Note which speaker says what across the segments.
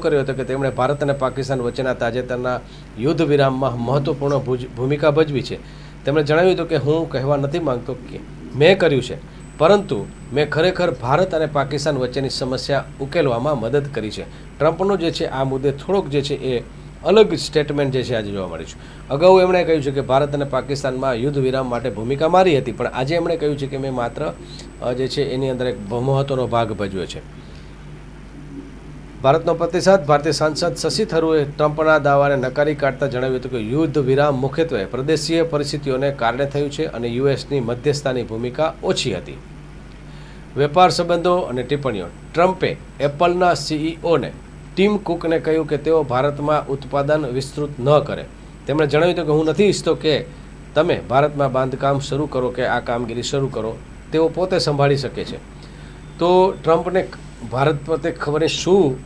Speaker 1: કર્યો હતો કે તેમણે ભારત અને પાકિસ્તાન વચ્ચેના તાજેતરના યુદ્ધ વિરામમાં મહત્વપૂર્ણ ભૂમિકા ભજવી છે. તેમણે જણાવ્યું હતું કે હું કહેવા નથી માંગતો કે મેં કર્યું છે, પરંતુ મેં ખરેખર ભારત અને પાકિસ્તાન વચ્ચેની સમસ્યા ઉકેલવામાં મદદ કરી છે. ટ્રમ્પનો જે છે, આ મુદ્દે થોડોક જે છે, એ અલગ સ્ટેટમેન્ટ જે છે, આજે જોવા મળ્યું છે. અગાઉ એમણે કહ્યું છે કે ભારત અને પાકિસ્તાનમાં યુદ્ધ વિરામ માટે ભૂમિકા મારી હતી, પણ આજે એમણે કહ્યું છે કે મેં માત્ર જે છે, એની અંદર એક મહત્ત્વનો ભાગ ભજવ્યો છે. ભારતનો પ્રતિસાદ, ભારતીય સાંસદ શશી થરૂરે ટ્રમ્પના દાવાને નકારી કાઢતા જણાવ્યું હતું કે યુદ્ધ વિરામ મુખ્યત્વે પ્રદેશીય પરિસ્થિતિઓને કારણે થયું છે અને યુએસની મધ્યસ્થાની ભૂમિકા ઓછી હતી. વેપાર સંબંધો અને ટિપ્પણીઓ. ટ્રમ્પે એપલના સીઈઓને, ટીમ કુકને કહ્યું કે તેઓ ભારતમાં ઉત્પાદન વિસ્તૃત ન કરે. તેમણે જણાવ્યું હતું કે, હું નથી ઈચ્છતો કે તમે ભારતમાં બાંધકામ શરૂ કરો કે આ કામગીરી શરૂ કરો. તેઓ પોતે સંભાળી શકે છે. તો ટ્રમ્પને ભારત પ્રત્યે ખબર શું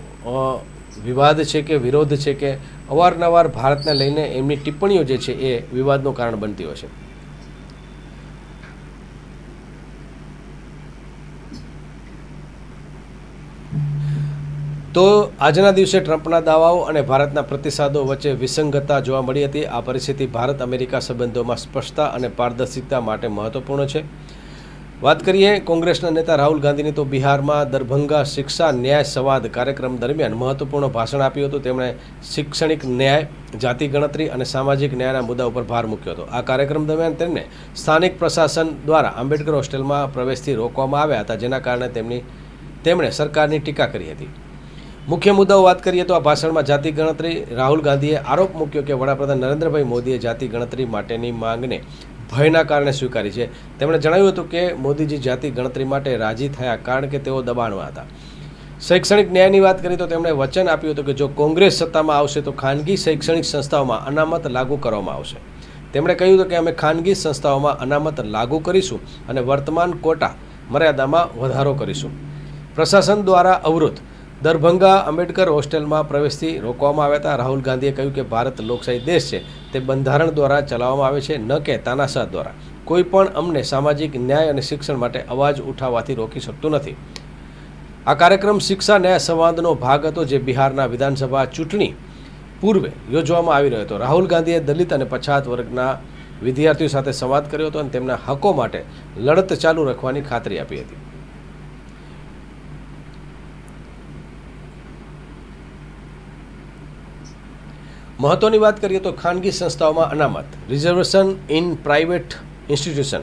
Speaker 1: વિવાદ છે કે વિરોધ છે કે અવારનવાર ભારતને લઈને એમની ટિપ્પણીઓ જે છે એ વિવાદનું કારણ બનતી હોય છે? તો આજના દિવસે ટ્રમ્પના દાવાઓ અને ભારતના પ્રતિસાદો વચ્ચે વિસંગતતા જોવા મળી હતી. આ પરિસ્થિતિ ભારત અમેરિકા સંબંધોમાં સ્પષ્ટતા અને પારદર્શિકતા માટે મહત્વપૂર્ણ છે. વાત કરીએ કોંગ્રેસના નેતા રાહુલ ગાંધીની, તો બિહારમાં દરભંગા શિક્ષા ન્યાય સંવાદ કાર્યક્રમ દરમિયાન મહત્વપૂર્ણ ભાષણ આપ્યું હતું. તેમણે શૈક્ષણિક ન્યાય, જાતિ ગણતરી અને સામાજિક ન્યાયના મુદ્દા ઉપર ભાર મૂક્યો હતો. આ કાર્યક્રમ દરમિયાન તેમને સ્થાનિક પ્રશાસન દ્વારા આંબેડકર હોસ્ટેલમાં પ્રવેશથી રોકવામાં આવ્યા હતા, જેના કારણે તેમની, તેમણે સરકારની ટીકા કરી હતી. મુખ્ય મુદ્દાઓ વાત કરીએ તો આ ભાષણમાં જાતિ ગણતરી, રાહુલ ગાંધીએ આરોપ મૂક્યો કે વડાપ્રધાન નરેન્દ્રભાઈ મોદીએ જાતિ ગણતરી માટેની માંગને ભયના કારણે સ્વીકારી છે. તેમણે જણાવ્યું હતું કે મોદીજી જાતિ ગણતરી માટે રાજી થયા કારણ કે તેઓ દબાણમાં હતા. શૈક્ષણિક ન્યાયની વાત કરીએ તો તેમણે વચન આપ્યું હતું કે જો કોંગ્રેસ સત્તામાં આવશે તો ખાનગી શૈક્ષણિક સંસ્થાઓમાં અનામત લાગુ કરવામાં આવશે. તેમણે કહ્યું હતું કે અમે ખાનગી સંસ્થાઓમાં અનામત લાગુ કરીશું અને વર્તમાન કોટા મર્યાદામાં વધારો કરીશું. પ્રશાસન દ્વારા અવરોધ. દરભંગા આંબેડકર હોસ્ટેલમાં પ્રવેશથી રોકવામાં આવ્યા હતા. રાહુલ ગાંધીએ કહ્યું કે ભારત લોકશાહી દેશ છે. તે બંધારણ દ્વારા ચલાવવામાં આવે છે, ન કે તાનાશાહ દ્વારા. કોઈ પણ અમને સામાજિક ન્યાય અને શિક્ષણ માટે અવાજ ઉઠાવવાથી રોકી શકતું નથી. આ કાર્યક્રમ શિક્ષા, ન્યાય સંવાદનો ભાગ હતો જે બિહારના વિધાનસભા ચૂંટણી પૂર્વે યોજવામાં આવી રહ્યો હતો. રાહુલ ગાંધીએ દલિત અને પછાત વર્ગના વિદ્યાર્થીઓ સાથે સંવાદ કર્યો હતો અને તેમના હકો માટે લડત ચાલુ રાખવાની ખાતરી આપી હતી. મહત્વની વાત કરીએ તો ખાનગી સંસ્થાઓમાં અનામત, reservation in private institution.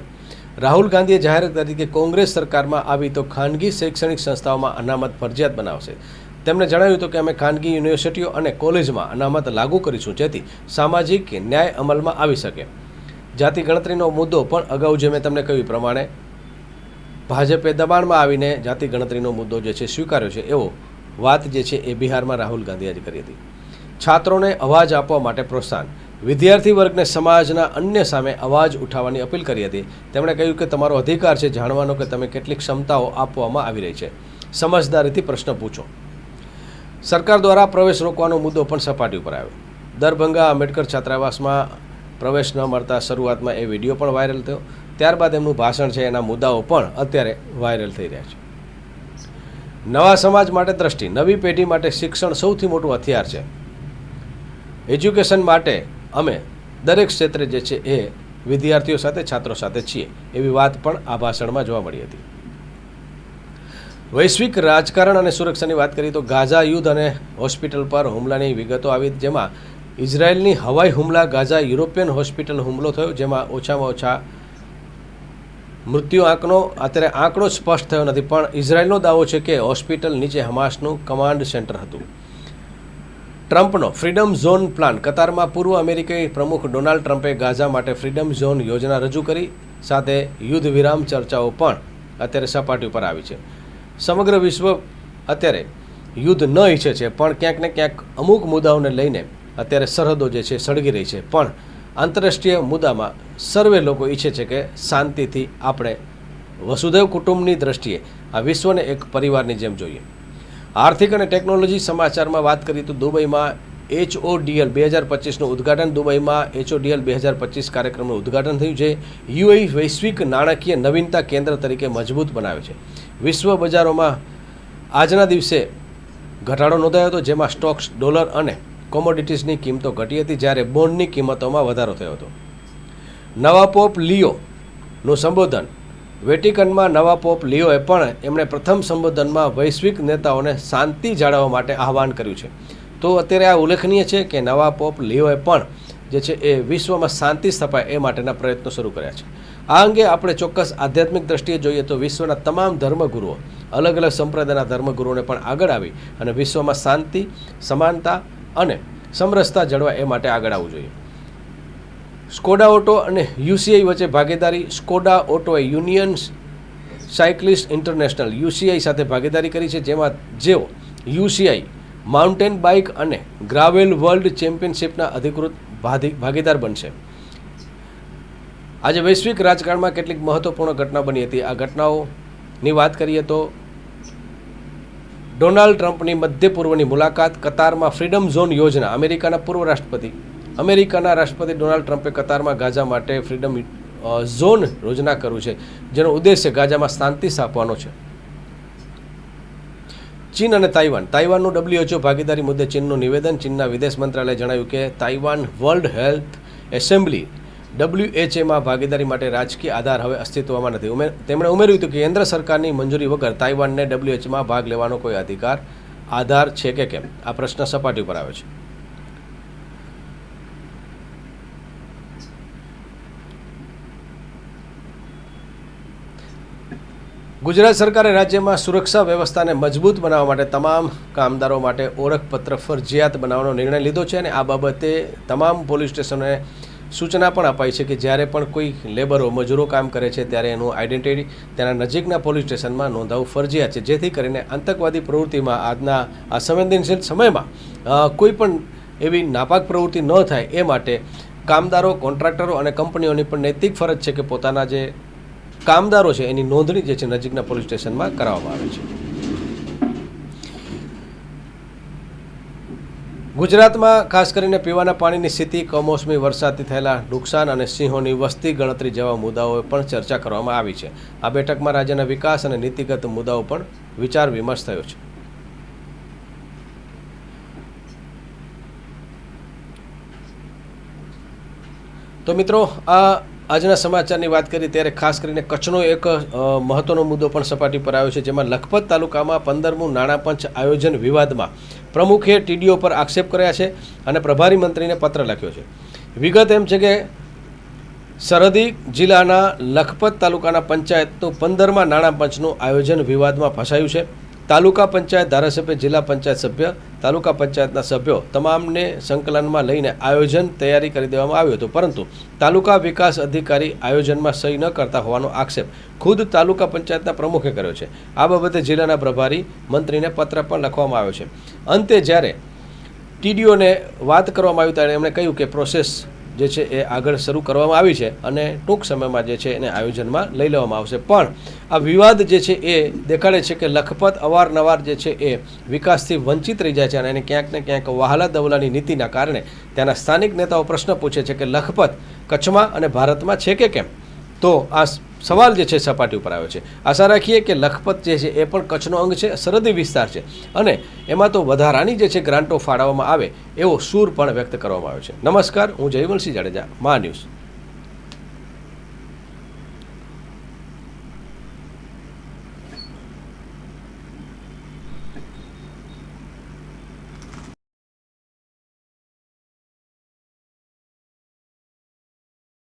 Speaker 1: Rahul ગાંધીએ જાહેરાત કરી કે કોંગ્રેસ સરકારમાં આવી તો ખાનગી શૈક્ષણિક સંસ્થાઓમાં અનામત ફરજિયાત બનાવશે. તેમણે જણાવ્યું હતું કે અમે ખાનગી યુનિવર્સિટીઓ અને કોલેજમાં અનામત લાગુ કરીશું, જેથી સામાજિક ન્યાય અમલમાં આવી શકે. જાતિ ગણતરીનો મુદ્દો પણ અગાઉ જે મેં તમને કહ્યું પ્રમાણે ભાજપે દબાણમાં આવીને જાતિ ગણતરીનો મુદ્દો જે છે સ્વીકાર્યો છે, એવો વાત જે છે એ બિહારમાં રાહુલ ગાંધીએ જ કરી હતી. છાત્રોને અવાજ આપવા માટે પ્રોત્સાહન. વિદ્યાર્થી વર્ગને સમાજના અન્ય સામે અવાજ ઉઠાવવાની અપીલ કરી હતી. તેમણે કહ્યું કે તમારો અધિકાર છે, જાણવાનો કે તમે કેટલી ક્ષમતાઓ આપવામાં આવી રહી છે. સમજદારીથી પ્રશ્ન પૂછો. સરકાર દ્વારા પ્રવેશ રોકવાનો મુદ્દો પણ સપાટી ઉપર આવ્યો. દરભંગા આંબેડકર છાત્રાવાસમાં પ્રવેશ ન મળતા શરૂઆતમાં એ વીડિયો પણ વાયરલ થયો. ત્યારબાદ એમનું ભાષણ છે, એના મુદ્દાઓ પણ અત્યારે વાયરલ થઈ રહ્યા છે. નવા સમાજ માટે દ્રષ્ટિ. નવી પેઢી માટે શિક્ષણ સૌથી મોટું હથિયાર છે. એજ્યુકેશન માટે અમે દરેક ક્ષેત્રે જે છે એ વિદ્યાર્થીઓ સાથે, છાત્રો સાથે છીએ. એવી વાત પણ આ ભાષણમાં જોવા મળી હતી. વૈશ્વિક રાજકારણ અને સુરક્ષાની વાત કરીએ તો ગાઝા યુદ્ધ અને હોસ્પિટલ પર હુમલાની વિગતો આવી. જેમાં ઇઝરાયલની હવાઈ હુમલા, ગાઝા યુરોપિયન હોસ્પિટલ હુમલો થયો, જેમાં ઓછામાં ઓછા મૃત્યુ આંકનો, અત્યારે આંકડો સ્પષ્ટ થયો નથી. પણ ઇઝરાયલનો દાવો છે કે હોસ્પિટલ નીચે હમાસનું કમાન્ડ સેન્ટર હતું. ટ્રમ્પનો ફ્રીડમ ઝોન પ્લાન. કતારમાં પૂર્વ અમેરિકી પ્રમુખ ડોનાલ્ડ ટ્રમ્પે ગાઝા માટે ફ્રીડમ ઝોન યોજના રજૂ કરી, સાથે યુદ્ધ વિરામ ચર્ચાઓ પણ અત્યારે સપાટી ઉપર આવી છે. સમગ્ર વિશ્વ અત્યારે યુદ્ધ ન ઈચ્છે છે, પણ ક્યાંક ને ક્યાંક અમુક મુદ્દાઓને લઈને અત્યારે સરહદો જે છે સળગી રહી છે. પણ આંતરરાષ્ટ્રીય મુદ્દામાં સર્વે લોકો ઈચ્છે છે કે શાંતિથી આપણે વસુધૈવ કુટુંબની દ્રષ્ટિએ આ વિશ્વને એક પરિવારની જેમ જોઈએ. આર્થિક અને ટેકનોલોજી સમાચારમાં વાત કરીએ તો દુબઈમાં એચઓડીએલ બે હજાર પચીસનું ઉદ્ઘાટન. દુબઈમાં એચઓડીએલ બે હજાર પચીસ કાર્યક્રમનું ઉદ્ઘાટન થયું છે. યુએઈ વૈશ્વિક નાણાકીય નવીનતા કેન્દ્ર તરીકે મજબૂત બનાવે છે. વિશ્વ બજારોમાં આજના દિવસે ઘટાડો નોંધાયો હતો, જેમાં સ્ટોક્સ, ડોલર અને કોમોડિટીઝની કિંમતો ઘટી હતી, જ્યારે બોન્ડની કિંમતોમાં વધારો થયો હતો. નવા પોપ લિયોનું સંબોધન વેટિકનમાં નવા પોપ લિયોએ પણ એમણે પ્રથમ સંબોધનમાં વૈશ્વિક નેતાઓને શાંતિ જાળવવા માટે આહવાન કર્યું છે. તો અત્યારે આ ઉલ્લેખનીય છે કે નવા પોપ લિયોએ પણ જે છે એ વિશ્વમાં શાંતિ સ્થપાય એ માટેના પ્રયત્નો શરૂ કર્યા છે. આ અંગે આપણે ચોક્કસ આધ્યાત્મિક દ્રષ્ટિએ જોઈએ તો વિશ્વના તમામ ધર્મગુરુઓ, અલગ અલગ સંપ્રદાયના ધર્મગુરુઓને પણ આગળ આવી અને વિશ્વમાં શાંતિ, સમાનતા અને સમરસતા જળવાય એ માટે આગળ આવવું જોઈએ. સ્કોડા ઓટો અને યુસીઆઈ વચ્ચે ભાગીદારી, સ્કોડા ઓટોએ યુનિયન સાયકલિસ્ટ ઇન્ટરનેશનલ યુસીઆઈ સાથે ભાગીદારી કરી છે, જેમાં જેઓ યુસીઆઈ, માઉન્ટેન બાઇક અને ગ્રાવેલ વર્લ્ડ ચેમ્પિયનશિપના અધિકૃત ભાગીદાર બનશે. આજે વૈશ્વિક રાજકારણમાં કેટલીક મહત્વપૂર્ણ ઘટના બની હતી. આ ઘટનાઓની વાત કરીએ તો ડોનાલ્ડ ટ્રમ્પની મધ્ય પૂર્વની મુલાકાત, કતારમાં ફ્રીડમ ઝોન યોજના, અમેરિકાના પૂર્વ રાષ્ટ્રપતિ અમેરિકાના રાષ્ટ્રપતિ ડોનાલ્ડ ટ્રમ્પે કતારમાં ગાઝા માટે ફ્રીડમ ઝોન યોજના કર્યું છે, જેનો ઉદ્દેશ્ય ગાઝામાં શાંતિ સ્થાપવાનો છે. ચીન અને તાઇવાન. તાઇવાનનું ડબ્લ્યુએચઓ ભાગીદારી મુદ્દે ચીનનું નિવેદન. ચીનના વિદેશ મંત્રાલયે જણાવ્યું કે તાઇવાન વર્લ્ડ હેલ્થ એસેમ્બલી ડબ્લ્યુએચએમાં ભાગીદારી માટે રાજકીય આધાર હવે અસ્તિત્વમાં નથી. તેમણે ઉમેર્યું હતું કે કેન્દ્ર સરકારની મંજૂરી વગર તાઇવાનને ડબ્લ્યુએચમાં ભાગ લેવાનો કોઈ અધિકાર, આધાર છે કે કેમ? આ પ્રશ્ન સપાટી ઉપર આવે છે. ગુજરાત સરકારે રાજ્યમાં સુરક્ષા વ્યવસ્થાને મજબૂત બનાવવા માટે તમામ કામદારો માટે ઓળખપત્ર ફરજિયાત બનાવવાનો નિર્ણય લીધો છે અને આ બાબતે તમામ પોલીસ સ્ટેશનોને સૂચના પણ અપાઈ છે કે જ્યારે પણ કોઈ લેબરો, મજૂરો કામ કરે છે ત્યારે એનું આઈડેન્ટિટી તેના નજીકના પોલીસ સ્ટેશનમાં નોંધાવવું ફરજિયાત છે. જેથી કરીને આતંકવાદી પ્રવૃત્તિમાં આજના આ સંવેદનશીલ સમયમાં કોઈ પણ એવી નાપાક પ્રવૃત્તિ ન થાય એ માટે કામદારો, કોન્ટ્રાક્ટરો અને કંપનીઓની પણ નૈતિક ફરજ છે કે પોતાના જે કામદારો છે, એની નોંધણી જે છે નજીકના પોલીસ સ્ટેશનમાં કરાવવામાં આવે છે. ગુજરાતમાં ખાસ કરીને પીવાના પાણીની સ્થિતિ કમોસમી વરસાદથી થયેલા નુકસાન અને સિંહોની વસ્તી ગણતરી જેવા મુદ્દાઓ પણ ચર્ચા કરવામાં આવી છે. આ બેઠકમાં રાજ્યના વિકાસ અને નીતિગત મુદ્દાઓ પણ વિચાર વિમર્શ થયો છે. તો મિત્રો, આ આજના સમાચારની વાત કરી ત્યારે ખાસ કરીને કચ્છનો એક મહત્વનો મુદ્દો પણ સપાટી પર આવ્યો છે, જેમાં લખપત તાલુકામાં પંદરમું નાણાં પંચ આયોજન વિવાદમાં પ્રમુખે ટીડીઓ પર આક્ષેપ કર્યા છે અને પ્રભારી મંત્રીને પત્ર લખ્યો છે. વિગત એમ છે કે સરહદી જિલ્લાના લખપત તાલુકાના પંચાયતનું પંદરમા નાણાં પંચનું આયોજન વિવાદમાં ફસાયું છે. તાલુકા પંચાયત ધારાસભ્ય, જિલ્લા પંચાયત સભ્ય, તાલુકા પંચાયતના સભ્યો તમામને સંકલનમાં લઈને આયોજન તૈયારી કરી દેવામાં આવ્યું હતું. પરંતુ તાલુકા વિકાસ અધિકારી આયોજનમાં સહી ન કરતા હોવાનો આક્ષેપ ખુદ તાલુકા પંચાયતના પ્રમુખે કર્યો છે. આ બાબતે જિલ્લાના પ્રભારી મંત્રીને પત્ર પણ લખવામાં આવ્યો છે. અંતે જ્યારે ટીડીઓને વાત કરવામાં આવી ત્યારે એમણે કહ્યું કે પ્રોસેસ જે છે એ આગળ શરૂ કરવામાં આવી છે અને ટૂંક સમયમાં જે છે એને આયોજનમાં લઈ લેવામાં આવશે. પણ આ વિવાદ જે છે એ દેખાડે છે કે લખપત અવારનવાર જે છે એ વિકાસથી વંચિત રહી જાય છે અને એને ક્યાંક ને ક્યાંક વહાલા દવલાની નીતિના કારણે ત્યાંના સ્થાનિક નેતાઓ પ્રશ્ન પૂછે છે કે લખપત કચ્છમાં અને ભારતમાં છે કે કેમ? તો આ સવાલ જે છે સપાટી ઉપર આવ્યો છે. આશા રાખીએ કે લખપત જે છે એ પણ કચ્છનો અંગ છે, સરહદી વિસ્તાર છે. અને એમાં તો વધારાની જે છે ગ્રાન્ટો ફાળવવામાં આવે એવો સૂર પણ વ્યક્ત કરવામાં આવ્યો છે. નમસ્કાર, હું જયવંશી જાડેજા, મા ન્યૂઝ.